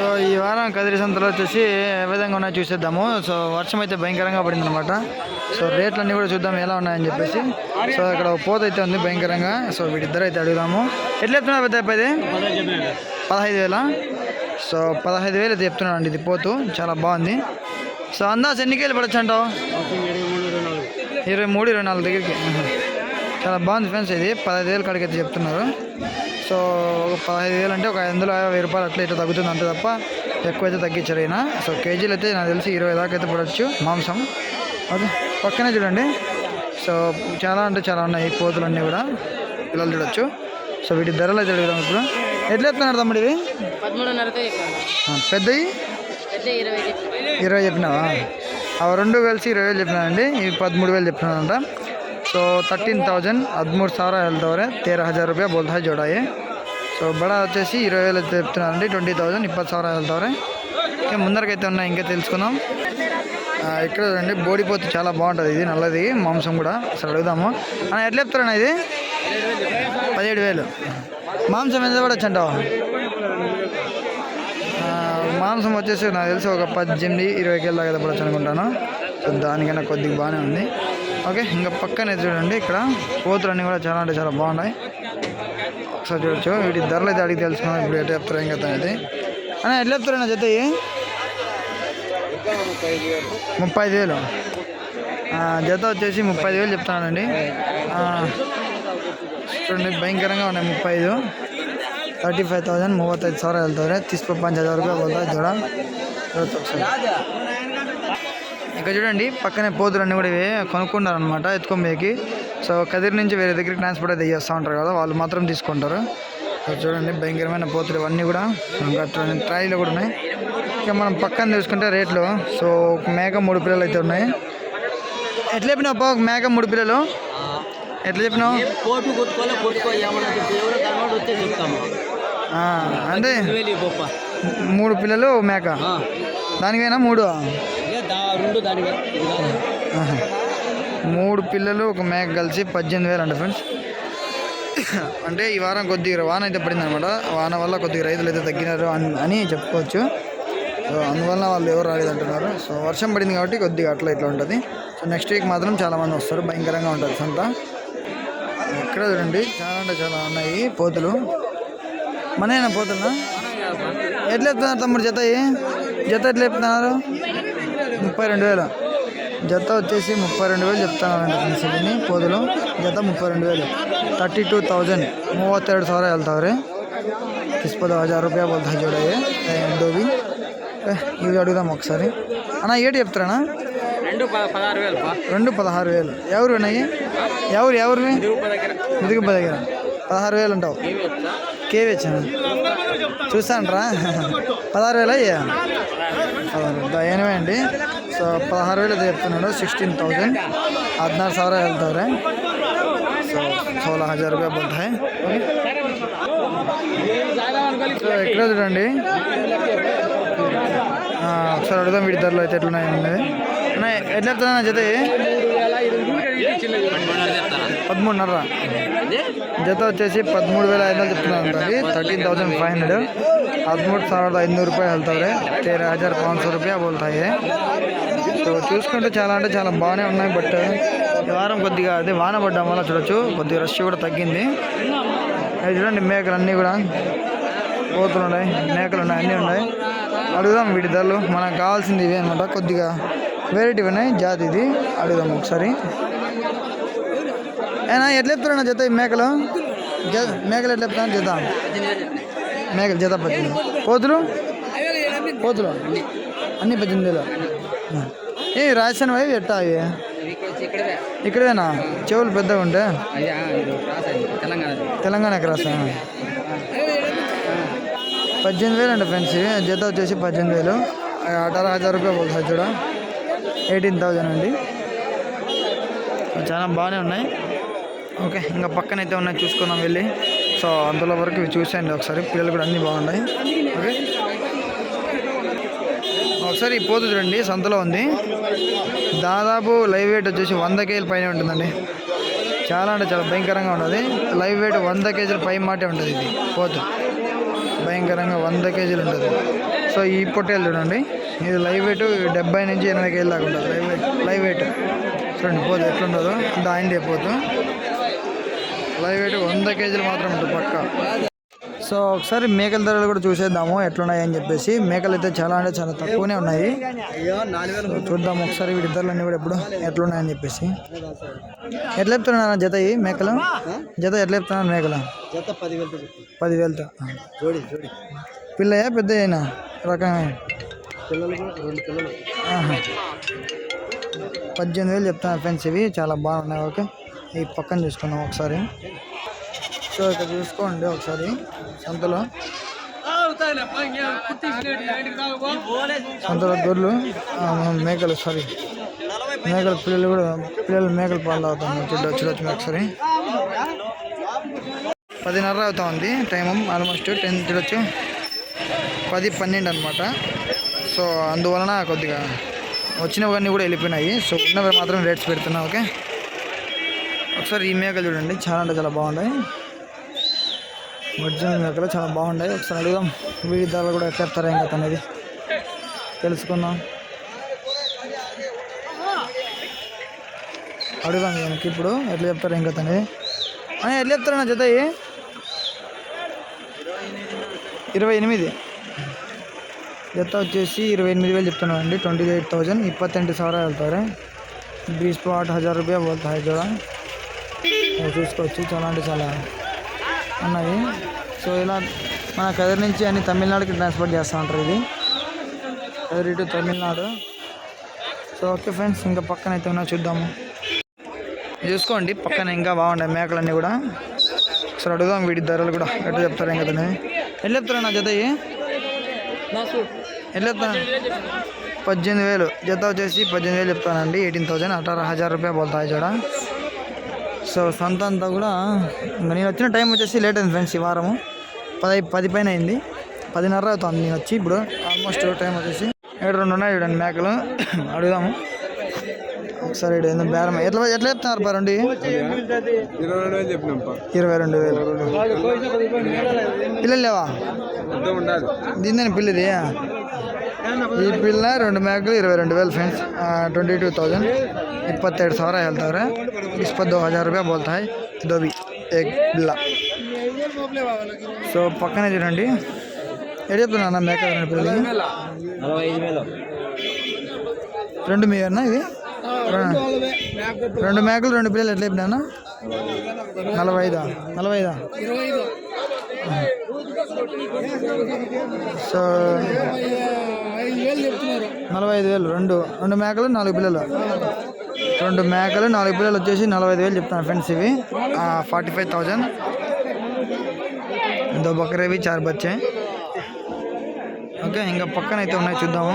So ఈ వారం కదిరి సంతలో వచ్చేసి ఏ విధంగా ఉన్నాయో చూసేద్దాము. సో వర్షం అయితే భయంకరంగా పడింది అనమాట సో రేట్లన్నీ కూడా చూద్దాం ఎలా ఉన్నాయని చెప్పేసి. సో ఇక్కడ పోత అయితే ఉంది భయంకరంగా. సో వీటిద్దరు అయితే అడుగుదాము. ఎట్లా చెప్తున్నారు పెద్ద ఇది? పదహైదు వేల. సో పదహైదు వేలు అయితే చెప్తున్నాడు అండి ఇది పోతు. చాలా బాగుంది. సో అందాస్ ఎన్ని కేలు పడచ్చు అంటావు? ఇరవై మూడు ఇరవై నాలుగు దగ్గరికి. చాలా బాగుంది ఫ్రెండ్స్ ఇది. పదహైదు వేలు కాడికి అయితే చెప్తున్నారు. సో ఒక పదహైదు వేలు అంటే ఒక ఐదు వందలు వెయ్యి రూపాయలు అట్లా ఇట్లా తగ్గుతుంది అంతే తప్ప ఎక్కువ అయితే తగ్గించరు అయినా సో కేజీలు అయితే నాకు తెలిసి ఇరవై దాకా అయితే పడవచ్చు మాంసం. ఓకే పక్కనే చూడండి. సో చాలా అంటే చాలా ఉన్నాయి పోతులన్నీ కూడా. పిల్లలు చూడొచ్చు. సో వీటి ధరలు అయితే అడుగుదాం ఇప్పుడు. ఎట్లా చెప్తున్నారు తమ్ముడు ఇవి? పెద్దవి ఇరవై చెప్పినావా? అవి రెండు కలిసి ఇరవై వేలు చెప్పినానండి. ఇవి పదమూడు వేలు చెప్పినానంట. సో థర్టీన్ థౌజండ్ పదమూడు सवि వెళ్తావరే. తేరా హజార్ రూపాయ बोलता జోడాయి. సో బడా వచ్చేసి ఇరవై వేలు చెప్తున్నారండి. ట్వంటీ థౌజండ్ ఇప్పటి సవర వెళ్తారు ఇంకా ముందరకైతే ఉన్నాయి ఇంకా తెలుసుకుందాం. ఇక్కడ చూడండి బోడిపోతు చాలా బాగుంటుంది ఇది నల్లది మాంసం కూడా. అసలు అడుగుదాము. అని ఎట్లా చెప్తారా ఇది? పదిహేడు వేలు. మాంసం ఎంత పడచ్చు అంటావు మాంసం వచ్చేసి నాకు తెలిసి ఒక పద్దెనిమిది ఇరవై కేల దాకా పడచ్చు అనుకుంటాను. సో దానికైనా కొద్దిగా బాగానే ఉంది. ఓకే ఇంకా పక్కనే చూడండి ఇక్కడ కోతులు అన్నీ కూడా చాలా అంటే చాలా బాగున్నాయి. ఒకసారి చూడొచ్చు వీటి ధరలు అయితే అడిగి తెలుసుకున్నాం ఇప్పుడు ఎట్లా చెప్తారు ఏం కదా అనేది అన్న ఎట్లా చెప్తారన్న జత ఇవి? ముప్పై ఐదు వేలు ఆ, జత వచ్చేసి ముప్పై ఐదు వేలు చెప్తున్నానండి ఆ, చూడండి భయంకరంగా ఉన్నాయి ముప్పై ఐదు ತರ್ಟಿ ಫೈವ್ ತೌಸಂಡ್ ಮೂವತ್ತೈದು ಸಾವಿರ ಹೇಳ್ತವ್ರೆ ತಿಸ್ಪ ಪಂಚ ಹಜಾರ್ ರೂಪಾಯಿ ಬೋಲ್ತಾ ಜೋಡ చూడొచ్చు ఒకసారి ఇంకా చూడండి పక్కనే పోతులన్నీ కూడా ఇవి కొనుక్కున్నారు అనమాట ఎత్తుకోబోయేకి సో కదిరి నుంచి వేరే దగ్గరికి ట్రాన్స్పోర్ట్ అయితే చేస్తూ ఉంటారు కదా వాళ్ళు మాత్రం తీసుకుంటారు. సో చూడండి భయంకరమైన పోతులు ఇవన్నీ కూడా. ట్రాలీలో కూడా ఉన్నాయి. ఇక మనం పక్కన చూసుకుంటే రేట్లు. సో ఒక మేక మూడు పిల్లలు అయితే ఉన్నాయి. ఎట్లా చెప్పినావు అబ్బా, ఒక మేక మూడు పిల్లలు? ఎట్లా చెప్పినావు? అంటే మూడు పిల్లలు మేక. దానికైనా మూడు? రెండు దానికి మూడు పిల్లలు ఒక మేక కలిసి పద్దెనిమిది వేలు అంట ఫ్రెండ్స్ అంటే ఈ వారం కొద్దిగా వాన అయితే పడింది అనమాట వాన వల్ల కొద్దిగా రైతులు అయితే తగ్గినారు అని- అని చెప్పుకోవచ్చు. సో అందువల్ల వాళ్ళు ఎవరు రాలేదంటున్నారు. సో వర్షం పడింది కాబట్టి కొద్దిగా అట్లా ఇట్లా ఉంటుంది. సో నెక్స్ట్ వీక్ మాత్రం చాలా మంది వస్తారు. భయంకరంగా ఉంటుంది సంత. ఇక్కడ చూడండి చాలా అంటే చాలా ఉన్నాయి పోతులు. మనైనా పోతున్నా? ఎట్లా చెప్తున్నారు తమ్ముడు జత జత ఎట్లా చెప్తున్నారు ముప్పై రెండు వేలు జత వచ్చేసి ముప్పై రెండు వేలు చెప్తానండి ఫ్రెండ్స్ ಇದೀನಿ పోదులు జత ముప్పై రెండు వేలు ತರ್ಟಿ ಟೂ ತೌಸಂಡ್ ಮೂವತ್ತೆರಡು ಸಾವಿರ ಹೇಳ್ತಾವ್ರೆ ಕಿಸ್ಪದ ಹಜಾರ್ రూపాయ బోల్తా జోడాయి డోబి ఇవి అడుగుదాం ఒకసారి అన్న ఏటి చెప్తారన్నా రెండు ప- పదహారు వేలు బా. రెండు పదహారు వేలు ఎవరు ఉన్నాయి ఎవరు ఎవరివి తిరుపతి దగ్గర ముదిగుబ్బ దగ్గర పదహారు వేలు అంటావు ఏమి వచ్చా కేవీ వచ్చాను చూస్తానరా పదహారు వేలు ದಯನವೇ సో పదహారు వేలు ವೇಲ ಎತ್ತುನಾಡು సిక్స్టీన్ ತೌಸಂಡ್ ಹದಿನಾರು సార్ ಹೇಳ್ತವ್ರೆ సో సోలా హజార్ రూపాయ పడతాయి సో ఎక్కడ చూడండి. ఒకసారి అడుగుదాం వీటి ధరలో అయితే ఎట్లున్నాయి అనేది. ఎట్లా వెళ్తున్నా జత? పదమూడున్నర. జత వచ్చేసి పదమూడు వేల ఐదు వందలు చెప్తున్నాను థర్టీన్ థౌసండ్ ఫైవ్ హండ్రెడ్. ಹದಿಮೂರು ಸಾವಿರದ ಐನೂರು ರೂಪಾಯಿ ಹೇಳ್ತಾವ್ರೆ ತೇರ ಹಜಾರ್ ಪಾಂಚ್ సో రూపాయ బోల్తాయి సో చూసుకుంటే చాలా అంటే చాలా బాగానే ఉన్నాయి బట్ ఈ వారం కొద్దిగా అదే వాన పడ్డం వల్ల చూడొచ్చు కొద్దిగా రష్ కూడా తగ్గింది అవి చూడండి మేకలు అన్నీ కూడా కోతులు ఉన్నాయి మేకలు ఉన్నాయి అన్నీ ఉన్నాయి అడుగుదాం వీటి ధరలు మనకు కావాల్సింది ఇవే అనమాట కొద్దిగా వెరైటీ ఉన్నాయి జాతి ఇది అడుగుదాం ఒకసారి ఏనా ఎట్లా చెప్తారన్నా జత ఈ మేకలు జత మేకలు ఎట్లా చెప్తాను జత మేకలు జత పద్దెనిమిది కోతులు కోతులు అన్ని పద్దెనిమిది ఏ రాజస్థాన్ అవి ఎట్టా అవి? ఇక్కడేనా? చెవులు పెద్దగా ఉంటే? క్రాస్ తెలంగాణ తెలంగాణకి రాసా పద్దెనిమిది వేలు అండి ఫ్రెండ్స్ జత వచ్చేసి పద్దెనిమిది వేలు. అఠారో హజార్ రూపాయలు పోతుంది చూడ. ఎయిటీన్ థౌజండ్ అండి. చాలా బాగానే ఉన్నాయి. ఓకే ఇంకా పక్కన అయితే ఉన్నాయి చూసుకున్నాం వెళ్ళి. సో అందులో వరకు చూసేయండి ఒకసారి. పిల్లలు కూడా అన్నీ బాగున్నాయి. ఓకే. ఒకసారి ఈ పోతు చూడండి సంతలో ఉంది. దాదాపు లైవ్ వెయిట్ వచ్చేసి వంద కేజీల పైన ఉంటుందండి. చాలా అంటే చాలా భయంకరంగా ఉంటుంది లైవ్ వెయిట్ వంద కేజీల పై మాటే ఉంటుంది ఇది పోతు. భయంకరంగా వంద కేజీలు ఉంటుంది. సో ఈ పొట్టేలు చూడండి. ఇది లైవ్ వెయిట్ డెబ్బై నుంచి ఎనభై కేజీలు దాకా ఉంటుంది. Live weight live weight. చూడండి పోదు ఎట్లుంటుందో దాయిందే పోతు. లైవ్ వెయిట్ వంద కేజీలు మాత్రం ఉంటుంది పక్క. సో ఒకసారి మేకల ధరలు కూడా చూసేద్దాము ఎట్లున్నాయి అని చెప్పేసి. మేకలు అయితే చాలా అంటే చాలా తక్కువనే ఉన్నాయి. చూద్దాం ఒకసారి వీటి ధరలన్నీ కూడా ఎప్పుడు ఎట్లున్నాయని చెప్పేసి. ఎట్లా చెప్తున్నారు జత ఈ మేకలు? జత ఎట్లా చెప్తున్నారు మేకలు? పదివేలతో పిల్లయా పెద్ద అయినా రకమే. పద్దెనిమిది వేలు చెప్తాను ఫ్రెండ్స్ ఇవి. చాలా బాగున్నాయి ఓకే. ఈ పక్కన చూసుకుందాం ఒకసారి. సో ఇక్కడ చూసుకోండి ఒకసారి సంతలో. సంతలో గొర్రెలు మేకలు సారీ మేకల పిల్లలు కూడా పిల్లలు మేకలు పాలు తాగుతాను చూడ చూడొచ్చు ఒకసారి. పదిన్నర అవుతా ఉంది టైం ఆల్మోస్ట్ టెన్ చూడొచ్చు పది పన్నెండు అనమాట సో అందువలన కొద్దిగా వచ్చినవన్నీ కూడా వెళ్ళిపోయినాయి. సో ఉన్నవి మాత్రం రేట్స్ పెడుతున్నా ఓకే? ఒకసారి ఈ మేకలు చూడండి చాలా అంటే చాలా బాగున్నాయి. ఒరిజినల్ అక్కడ చాలా బాగుండే ఒకసారి అడుగుదాం వీడి ధరలు కూడా ఎట్లా ఏం ఇంకా అనేది తెలుసుకుందాం. అడుగుదాం దానికి ఇప్పుడు ఎట్లా ఏం ఇంకా అనేది ఎట్లా చెప్తారు నా జత ఇరవై ఎనిమిది. జత వచ్చేసి ఇరవై ఎనిమిది వేలు చెప్తున్నాను అండి ట్వంటీ ఎయిట్ థౌజండ్ ఇప్పత్తెంటు సవర వెళ్తారు. బీస్ పాట్ హజార్ రూపాయ బోల్తా జోడా చూసుకోవచ్చు. చాలా అంటే చాలా ఉన్నది. సో ఇలా మన కదిరి నుంచి అన్ని తమిళనాడుకి ట్రాన్స్పోర్ట్ చేస్తూ ఉంటారు ఇది. Kadiri to Tamil Nadu. So okay friends ఇంకా పక్కన అయితే ఉన్నా చూద్దాము. చూసుకోండి పక్కన ఇంకా బాగున్నాయి మేకలన్నీ కూడా. ఒకసారి అడుగుదాం వీటి ధరలు కూడా ఎట్లా చెప్తారు ఇంకా తనవి ఎట్లా చెప్తారా నా జత ఎట్లా చెప్తాను పద్దెనిమిది వేలు. జత వచ్చేసి పద్దెనిమిది వేలు చెప్తానండి. ఎయిటీన్ థౌసండ్ అठारह హజార్ రూపాయలు పోతాయి చూడ సో సంత అంతా కూడా ఇంకా నేను వచ్చిన టైం వచ్చేసి లేట్ అయింది ఫ్రెండ్స్ ఈ వారము. పది పది పైన అయింది. పదిన్నర అవుతుంది నేను వచ్చి ఇప్పుడు ఆల్మోస్ట్ టైం వచ్చేసి ఏడు రెండు ఉన్నాయి చూడండి మేకలు. అడుగుదాము. ఒకసారి ఏందో బేరం. ఎట్లా ఎట్లా చెప్తున్నారు బా రెండు? ఇరవై రెండు వేలు. పిల్లలు లేవా? దీని పిల్లది. ಈ ಪಿಲ್ಲ ರೆಂಡು ಮೇಕಲು ಇರವೈ ರೆಂಡು ವೇಲು ಫ್ರೆಂಡ್ಸ್ ಟ್ವೆಂಟಿ ಟೂ ತೌಸಂಡ್ ಇಪ್ಪತ್ತೆರಡು ಸಾವಿರ ಹೇಳ್ತಾವ್ರೆ ಇಪ್ಪತ್ತು ಹಜಾರ್ ರೂಪಾಯಿ ಬೋಲ್ತಾ ದೋಬಿ ಎಗ್ ಪಿಲ್ಲ సో పక్కనే చూడండి ఎటు చెప్తున్నా మేక రెండు మీరన్నా ఇది రెండు మేకలు రెండు పిల్లలు ఎట్లా చెప్పినా నలభై ఐదా నలభై ఐదా సో నలభై ఐదు వేలు రెండు రెండు మేకలు నాలుగు పిల్లలు. రెండు మేకలు నాలుగు పిల్లలు వచ్చేసి నలభై ఐదు వేలు చెప్తాను ఫ్రెండ్స్ ఇవి. Forty five thousand. దో బక్రేవి చార్ బచ్చే. ఓకే ఇంకా పక్కన అయితే ఉన్నాయి చూద్దాము.